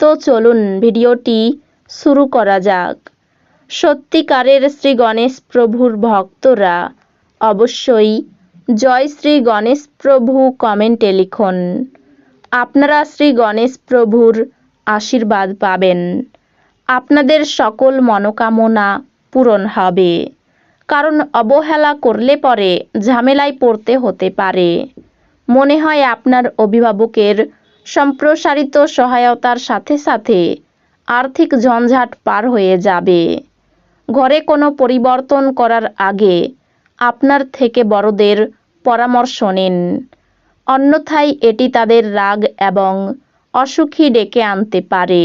তো চলুন ভিডিওটি শুরু করা যাক। সত্যিকারের শ্রী গণেশ প্রভুর ভক্তরা অবশ্যই জয় শ্রী গণেশ প্রভু কমেন্টে লিখুন। আপনারা শ্রী গণেশ প্রভুর আশীর্বাদ পাবেন। আপনাদের সকল মনোকামনা পূরণ হবে। কারণ অবহেলা করলে পরে ঝামেলায় পড়তে হতে পারে। মনে হয় আপনার অভিভাবকের সম্প্রসারিত সহায়তার সাথে সাথে আর্থিক ঝঞ্ঝাট পার হয়ে যাবে। ঘরে কোনো পরিবর্তন করার আগে আপনার থেকে বড়দের পরামর্শ নিন। অন্যথায় এটি তাদের রাগ এবং অসুখী ডেকে আনতে পারে।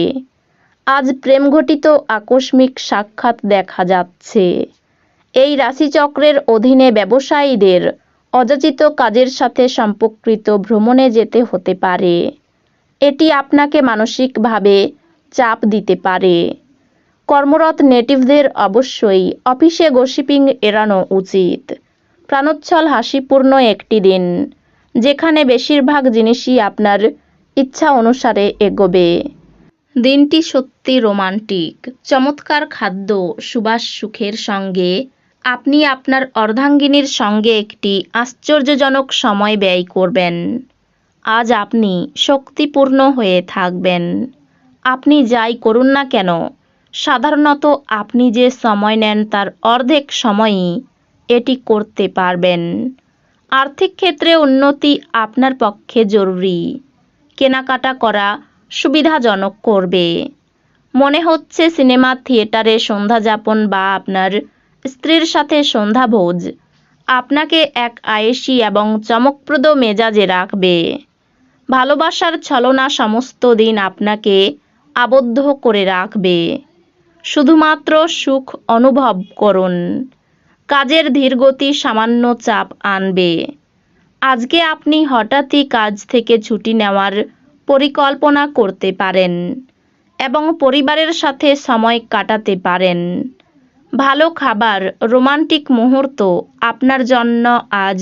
আজ প্রেমঘটিত আকস্মিক সাক্ষাৎ দেখা যাচ্ছে। এই রাশিচক্রের অধীনে ব্যবসায়ীদের অযাচিত কাজের সাথে সম্পর্কিত ভ্রমণে যেতে হতে পারে। এটি আপনাকে মানসিকভাবে চাপ দিতে পারে। কর্মরত নেটিভদের অবশ্যই অফিসে গসিপিং এড়ানো উচিত। প্রাণোচ্ছল হাসিপূর্ণ একটি দিন, যেখানে বেশিরভাগ জিনিসই আপনার ইচ্ছা অনুসারে এগোবে। দিনটি সত্যি রোমান্টিক, চমৎকার খাদ্য, সুবাস সুখের সঙ্গে, আপনি আপনার অর্ধাঙ্গিনীর সঙ্গে একটি আশ্চর্যজনক সময় ব্যয় করবেন। আজ আপনি শক্তিপূর্ণ হয়ে থাকবেন। আপনি যাই করুন না কেন, সাধারণত আপনি যে সময় নেন তার অর্ধেক সময়ই এটি করতে পারবেন। আর্থিক ক্ষেত্রে উন্নতি আপনার পক্ষে জরুরি। কেনাকাটা করা সুবিধাজনক করবে। মনে হচ্ছে সিনেমা, থিয়েটারে সন্ধ্যা যাপন বা আপনার স্ত্রীর সাথে সন্ধ্যাভোজ আপনাকে এক আয়েসি এবং চমকপ্রদ মেজাজে রাখবে। ভালোবাসার ছলনা সমস্ত দিন আপনাকে আবদ্ধ করে রাখবে। শুধুমাত্র সুখ অনুভব করুন। কাজের ধীরগতি সামান্য চাপ আনবে। আজকে আপনি হঠাৎই কাজ থেকে ছুটি নেওয়ার পরিকল্পনা করতে পারেন এবং পরিবারের সাথে সময় কাটাতে পারেন। ভালো খাবার, রোমান্টিক মুহূর্ত আপনার জন্য আজ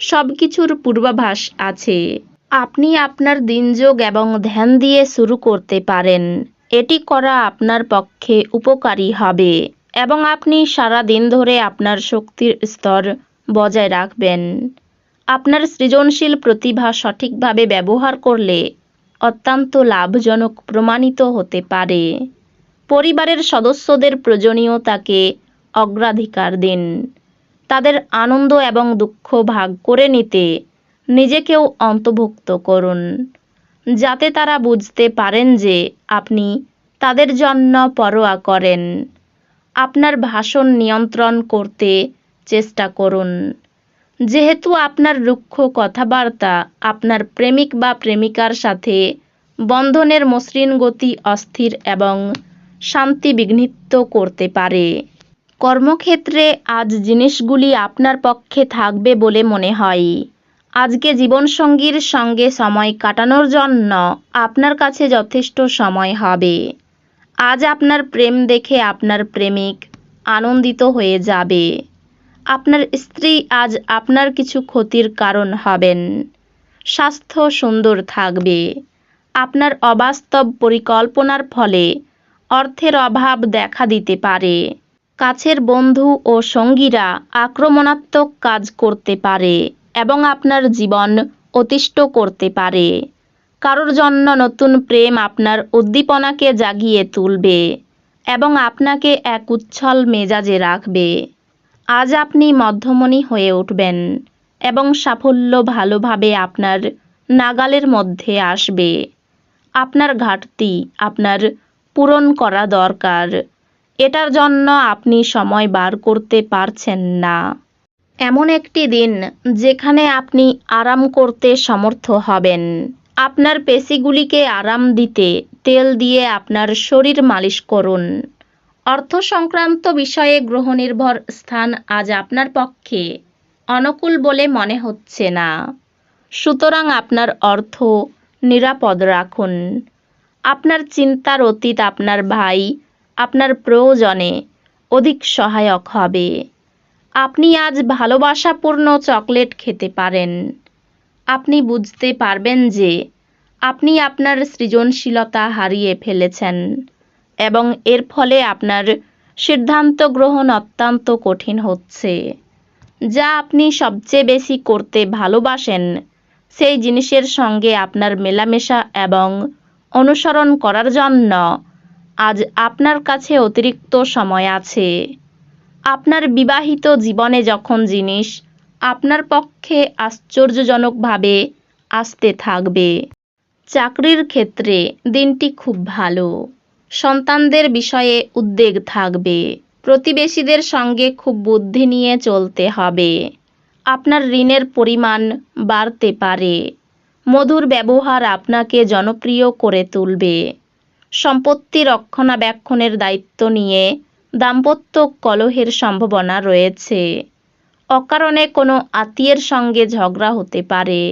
সব কিছুর পূর্বাভাস আছে। আপনি আপনার দিনযোগ এবং ধ্যান দিয়ে শুরু করতে পারেন। এটি করা আপনার পক্ষে উপকারী হবে এবং আপনি সারা দিন ধরে আপনার শক্তির স্তর বজায় রাখবেন। আপনার সৃজনশীল প্রতিভা সঠিকভাবে ব্যবহার করলে অত্যন্ত লাভজনক প্রমাণিত হতে পারে। পরিবারের সদস্যদের প্রয়োজনীয়তাকে অগ্রাধিকার দিন। তাদের আনন্দ এবং দুঃখ ভাগ করে নিতে নিজেকেও অন্তর্ভুক্ত করুন, যাতে তারা বুঝতে পারেন যে আপনি তাদের জন্য পরোয়া করেন। আপনার ভাষণ নিয়ন্ত্রণ করতে চেষ্টা করুন। যেহেতু আপনার রুক্ষ কথাবার্তা আপনার প্রেমিক বা প্রেমিকার সাথে বন্ধনের মসৃণ গতি অস্থির এবং শান্তি বিঘ্নিত করতে পারে। কর্মক্ষেত্রে আজ জিনিসগুলি আপনার পক্ষে থাকবে বলে মনে হয়। আজকে জীবনসঙ্গীর সঙ্গে সময় কাটানোর জন্য আপনার কাছে যথেষ্ট সময় হবে। আজ আপনার প্রেম দেখে আপনার প্রেমিক আনন্দিত হয়ে যাবে। আপনার স্ত্রী আজ আপনার কিছু ক্ষতির কারণ হবেন। স্বাস্থ্য সুন্দর থাকবে। আপনার অবাস্তব পরিকল্পনার ফলে অর্থের অভাব দেখা দিতে পারে। কাছের বন্ধু ও সঙ্গীরা আক্রমণাত্মক কাজ করতে পারে। এবং আপনার জীবন অতিষ্ঠ করতে পারে। কারোর জন্য নতুন প্রেম আপনার উদ্দীপনাকে জাগিয়ে তুলবে এবং আপনাকে এক উচ্ছল মেজাজে রাখবে। আজ আপনি মধ্যমণি হয়ে উঠবেন এবং সাফল্য ভালোভাবে আপনার নাগালের মধ্যে আসবে। আপনার ঘাটতি আপনার পূরণ করা দরকার। এটার জন্য আপনি সময় বার করতে পারছেন না। এমন একটি দিন যেখানে আপনি আরাম করতে সমর্থ হবেন। আপনার পেশিগুলিকে আরাম দিতে তেল দিয়ে আপনার শরীর মালিশ করুন। অর্থ সংক্রান্ত বিষয়ে গ্রহনির্ভর স্থান আজ আপনার পক্ষে অনুকূল বলে মনে হচ্ছে না। সুতরাং আপনার অর্থ নিরাপদ রাখুন। আপনার চিন্তার অতীত আপনার ভাই, আপনার প্রয়োজনে অধিক সহায়ক হবে। আপনি আজ ভালোবাসাপূর্ণ চকলেট খেতে পারেন। আপনি বুঝতে পারবেন যে আপনি আপনার সৃজনশীলতা হারিয়ে ফেলেছেন এবং এর ফলে আপনার সিদ্ধান্ত গ্রহণ অত্যন্ত কঠিন হচ্ছে। যা আপনি সবচেয়ে বেশি করতে ভালোবাসেন, সেই জিনিসের সঙ্গে আপনার মেলামেশা এবং অনুসরণ করার জন্য আজ আপনার কাছে অতিরিক্ত সময় আছে। আপনার বিবাহিত জীবনে যখন জিনিস আপনার পক্ষে আশ্চর্যজনকভাবে আসতে থাকবে। চাকরির ক্ষেত্রে দিনটি খুব ভালো। সন্তানদের বিষয়ে উদ্বেগ থাকবে। প্রতিবেশীদের সঙ্গে খুব বুদ্ধি নিয়ে চলতে হবে। আপনার ঋণের পরিমাণ বাড়তে পারে। মধুর ব্যবহার আপনাকে জনপ্রিয় করে তুলবে। সম্পত্তি রক্ষণাবেক্ষণের দায়িত্ব নিয়ে দাম্পত্য কলহের সম্ভাবনা রয়েছে। অকারণে কোনো আত্মীয়ের সঙ্গে ঝগড়া হতে পারে।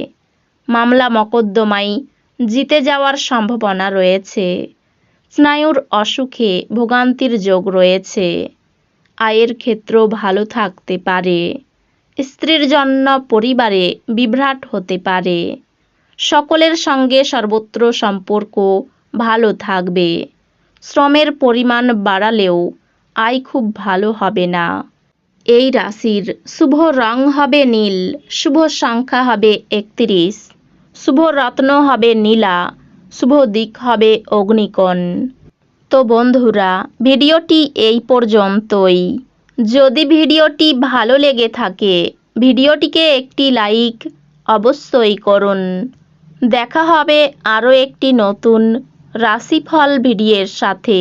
মামলা মকদ্দমায় জিতে যাওয়ার সম্ভাবনা রয়েছে। স্নায়ুর অসুখে ভোগান্তির যোগ রয়েছে। আয়ের ক্ষেত্র ভালো থাকতে পারে। স্ত্রীর জন্য পরিবারে বিভ্রাট হতে পারে। সকলের সঙ্গে সর্বত্র সম্পর্ক ভালো থাকবে। শ্রমের পরিমাণ বাড়ালেও আয় খুব ভালো হবে না। এই রাশির শুভ রং হবে নীল, শুভ সংখ্যা হবে একত্রিশ, শুভ রত্ন হবে নীলা, শুভ দিক হবে অগ্নিকোণ। তো বন্ধুরা, ভিডিওটি এই পর্যন্তই। যদি ভিডিওটি ভালো লেগে থাকে, ভিডিওটিকে একটি লাইক অবশ্যই করুন। দেখা হবে আরও একটি নতুন রাশিফল ভিডিওর সাথে।